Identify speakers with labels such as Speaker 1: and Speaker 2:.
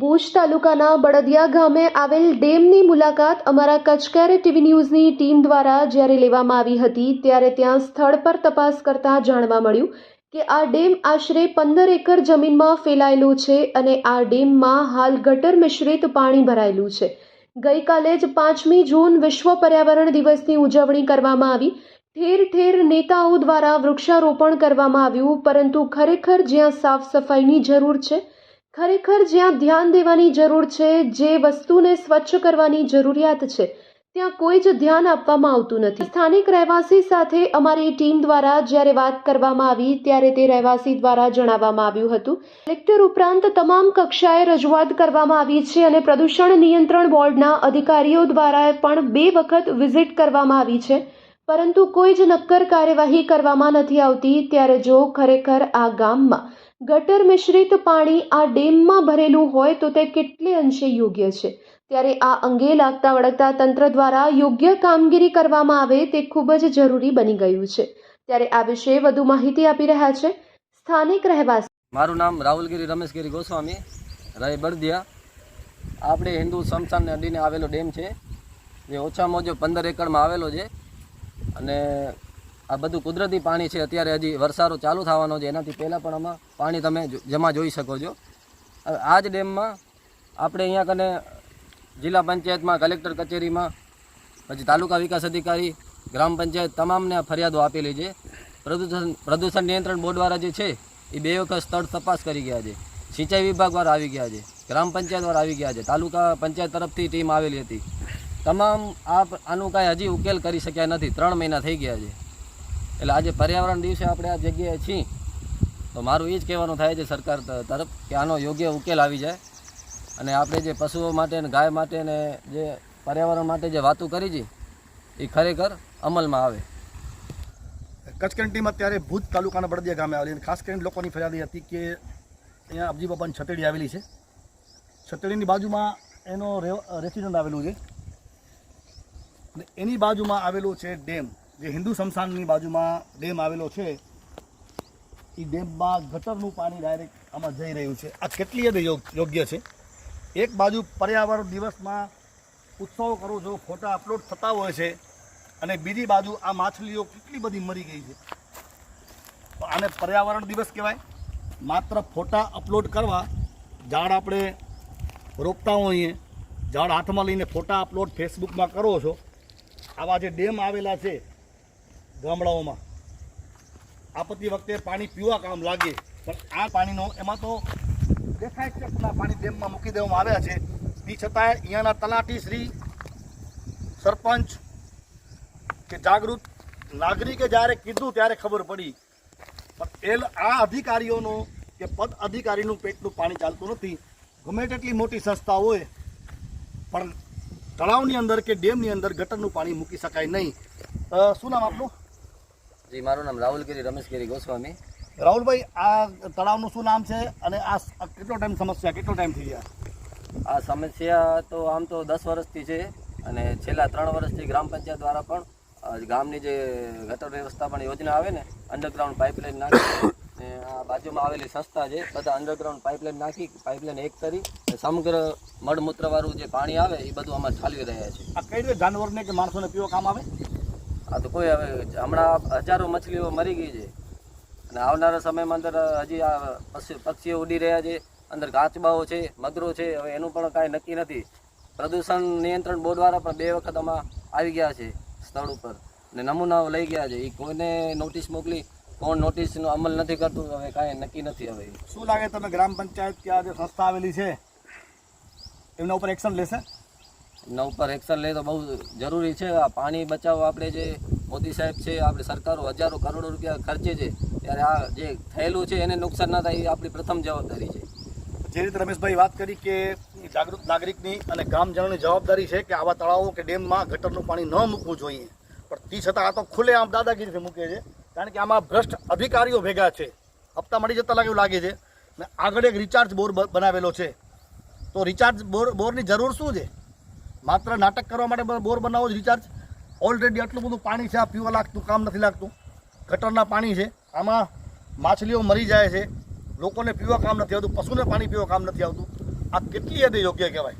Speaker 1: ભુજ તાલુકાના બળદિયા ગામે આવેલ ડેમની મુલાકાત અમારા કચકેર ટીવી ન્યૂઝની ટીમ દ્વારા જ્યારે લેવામાં આવી હતી, ત્યારે ત્યાં સ્થળ પર તપાસ કરતા જાણવા મળ્યું કે આ ડેમ આશરે પંદર એકર જમીનમાં ફેલાયેલું છે અને આ ડેમમાં હાલ ગટર મિશ્રિત પાણી ભરાયેલું છે. ગઈકાલે જ પાંચમી જૂન વિશ્વ પર્યાવરણ દિવસની ઉજવણી કરવામાં આવી. ઠેર ઠેર નેતાઓ દ્વારા વૃક્ષારોપણ કરવામાં આવ્યું, પરંતુ ખરેખર જ્યાં સાફ સફાઈની જરૂર છે ખરેખર જ્યાં ધ્યાન દેવાની જરૂર છે, જે વસ્તુને સ્વચ્છ કરવાની જરૂરિયાત છે, ત્યાં કોઈ જ ધ્યાન આપવામાં આવતું નથી. સ્થાનિક રહેવાસી સાથે અમારી ટીમ દ્વારા જ્યારે વાત કરવામાં આવી, ત્યારે તે રહેવાસી દ્વારા જણાવવામાં આવ્યું હતું. કલેક્ટર ઉપરાંત તમામ કક્ષાએ રજૂઆત કરવામાં આવી છે અને પ્રદૂષણ નિયંત્રણ બોર્ડના અધિકારીઓ દ્વારા પણ બે વખત વિઝિટ કરવામાં આવી છે. પરંતુ કોઈ જ નક્કર કાર્યવાહી કરવામાં નથી આવતી, ત્યારે જો ખરેખર આ ગામમાં ગટર મિશ્રિત પાણી આ ડેમમાં ભરેલું હોય તો તે કેટલે અંશે યોગ્ય છે? ત્યારે આ અંગે લાગતા વળગતા તંત્ર દ્વારા યોગ્ય કામગીરી કરવામાં આવે તે ખૂબ જ જરૂરી બની ગયું છે. ત્યારે આ વિશે વધુ માહિતી આપી રહ્યા છે સ્થાનિક રહેવાસી.
Speaker 2: મારું નામ રાહુલગીરી રમેશગીરી ગોસ્વામી રહે બળદિયા. આપણે હિન્દુ સમસાનને અડીને આવેલો ડેમ છે. જે ઓછામાં ઓછો પંદર એકડમાં આવેલો છે. અને આ બધું કુદરતી પાણી છે, અત્યારે હજી વરસાદો ચાલુ થવાનો છે, એનાથી પહેલાં પણ આમાં પાણી તમે જમા જોઈ શકો છો. હવે આ જ ડેમમાં આપણે અહીંયા કને જિલ્લા પંચાયતમાં, કલેક્ટર કચેરીમાં, પછી તાલુકા વિકાસ અધિકારી, ગ્રામ પંચાયત તમામને ફરિયાદો આપેલી છે. પ્રદૂષણ પ્રદૂષણ નિયંત્રણ બોર્ડ વાળા જે છે, એ બે વખત સ્થળ તપાસ કરી ગયા છે. સિંચાઈ વિભાગ વાળા આવી ગયા છે. ગ્રામ પંચાયત વાળા આવી ગયા છે. તાલુકા પંચાયત તરફથી ટીમ આવેલી હતી. તમામ આ આનું કાંઈ હજી ઉકેલ કરી શક્યા નથી. ત્રણ મહિના થઈ ગયા છે. એટલે આજે પર્યાવરણ દિવસે આપણે આ જગ્યાએ છીએ. તો મારું એ જ કહેવાનું થાય છે સરકાર તરફ કે આનો યોગ્ય ઉકેલ આવી જાય. અને આપણે જે પશુઓ માટે ને ગાય માટે ને જે પર્યાવરણ માટે જે વાતો કરી છે એ ખરેખર અમલમાં આવે.
Speaker 3: કચ્છ ટીમ અત્યારે ભુજ તાલુકાના બળદિયા ગામે આવેલી ખાસ કરીને લોકોની ફરિયાદ હતી કે અહીંયા અબજી બાપાની છતડી આવેલી છે. છતડીની બાજુમાં એનો રેસિડન્ટ આવેલું છે. અને એની બાજુમાં આવેલું છે ડેમ. જે હિન્દુ સમશાનની બાજુમાં ડેમ આવેલો છે એ ડેમમાં ગટરનું પાણી ડાયરેક્ટ આમાં જઈ રહ્યું છે. આ કેટલી હદે યોગ્ય છે? એક બાજુ પર્યાવરણ દિવસમાં ઉત્સવો કરો છો, ફોટા અપલોડ થતા હોય છે, અને બીજી બાજુ આ માછલીઓ કેટલી બધી મરી ગઈ છે. તો આને પર્યાવરણ દિવસ કહેવાય. માત્ર ફોટા અપલોડ કરવા, ઝાડ આપણે રોપતા હોઈએ, ઝાડ હાથમાં લઈને ફોટા અપલોડ ફેસબુકમાં કરો છો આવા જે ડેમ આવેલા છે ગામડાઓમાં, આપત્તિ વખતે પાણી પીવા કામ લાગે, પણ આ પાણીનો એમાં તો દેખાય છે પાણી ડેમમાં મૂકી દેવામાં આવ્યા છે. તે છતાંય અહીંયાના તલાટી શ્રી, સરપંચ કે જાગૃત નાગરિકે જ્યારે કીધું ત્યારે ખબર પડી. પણ એલ આ અધિકારીઓનો કે પદ અધિકારીનું પેટનું પાણી ચાલતું નથી. ગમે તેટલી મોટી સંસ્થા હોય, પણ તળાવની અંદર કે ડેમની અંદર ગટરનું પાણી મૂકી શકાય નહીં. શું નામ આપનું?
Speaker 2: જી મારું નામ રાહુલગીરી રમેશગીરી ગોસ્વામી.
Speaker 3: રાહુલભાઈ આ તળાવનું શું નામ છે અને આ કેટલો ટાઈમ સમસ્યા કેટલો ટાઈમ થઈ ગયા?
Speaker 2: આ સમસ્યા તો આમ તો દસ વર્ષથી છે અને છેલ્લા ત્રણ વર્ષથી ગ્રામ પંચાયત દ્વારા પણ ગામની જે ગટર વ્યવસ્થાપન યોજના આવે ને અંડરગ્રાઉન્ડ પાઇપલાઇન નાખી ને આ બાજુમાં આવેલી સંસ્થા છે બધા અંડરગ્રાઉન્ડ પાઇપલાઇન નાખી પાઇપલાઇન એક કરી સમગ્ર સમગ્ર મળમૂત્રવાળું જે પાણી આવે એ બધું આમાં ઠાલવી રહ્યા છે.
Speaker 3: આ કઈ રીતે જાનવરને કે માણસોને પીવો કામ આવે?
Speaker 2: આ તો કોઈ હવે હમણાં હજારો મછલીઓ મરી ગઈ છે. અને આવનારા સમયમાં અંદર હજી આ પક્ષી- પક્ષીઓ ઉડી રહ્યા છે અંદર કાચબાઓ છે મગરો છે હવે એનું પણ કાંઈ નક્કી નથી. પ્રદૂષણ નિયંત્રણ બોર્ડ વાળા પણ બે વખત આમાં આવી ગયા છે સ્થળ ઉપર. ને નમૂનાઓ લઈ ગયા છે. એ કોઈને નોટિસ મોકલી કોણ નોટિસનો અમલ નથી કરતું હવે કાંઈ નક્કી નથી હવે.
Speaker 3: શું લાગે તમે ગ્રામ પંચાયત કે આ જે સંસ્થા આવેલી છે એમના ઉપર એક્શન લેશે?
Speaker 2: એમના ઉપર એક્શન લે તો બહુ જરૂરી છે. આ પાણી બચાવવા આપણે જે મોદી સાહેબ છે આપણે સરકારો હજારો કરોડો રૂપિયા ખર્ચે છે. ત્યારે આ જે થયેલું છે એને નુકસાન ના થાય એ આપણી પ્રથમ જવાબદારી છે.
Speaker 3: જે રીતે રમેશભાઈ વાત કરી કે જાગૃત નાગરિકની અને ગ્રામજનોની જવાબદારી છે કે આવા તળાવો કે ડેમમાં ગટરનું પાણી ન મૂકવું જોઈએ. પણ તે છતાં આ તો ખુલ્લે આમ દાદાગીરીથી મૂકે છે. કારણ કે આમાં ભ્રષ્ટ અધિકારીઓ ભેગા છે. હપ્તા મળી જતા લાગે એવું લાગે છે. ને આગળ એક રિચાર્જ બોર બનાવેલો છે. તો રિચાર્જ બોર બોરની જરૂર શું છે? માત્ર નાટક કરવા માટે બોર બનાવો જ રિચાર્જ ઓલરેડી આટલું બધું પાણી છે, આ પીવા લાગતું, કામ નથી લાગતું. ગટરના પાણી છે. આમાં માછલીઓ મરી જાય છે. લોકોને પીવા કામ નથી આવતું. પશુને પાણી પીવા કામ નથી આવતું. આ કેટલી હદે યોગ્ય કહેવાય?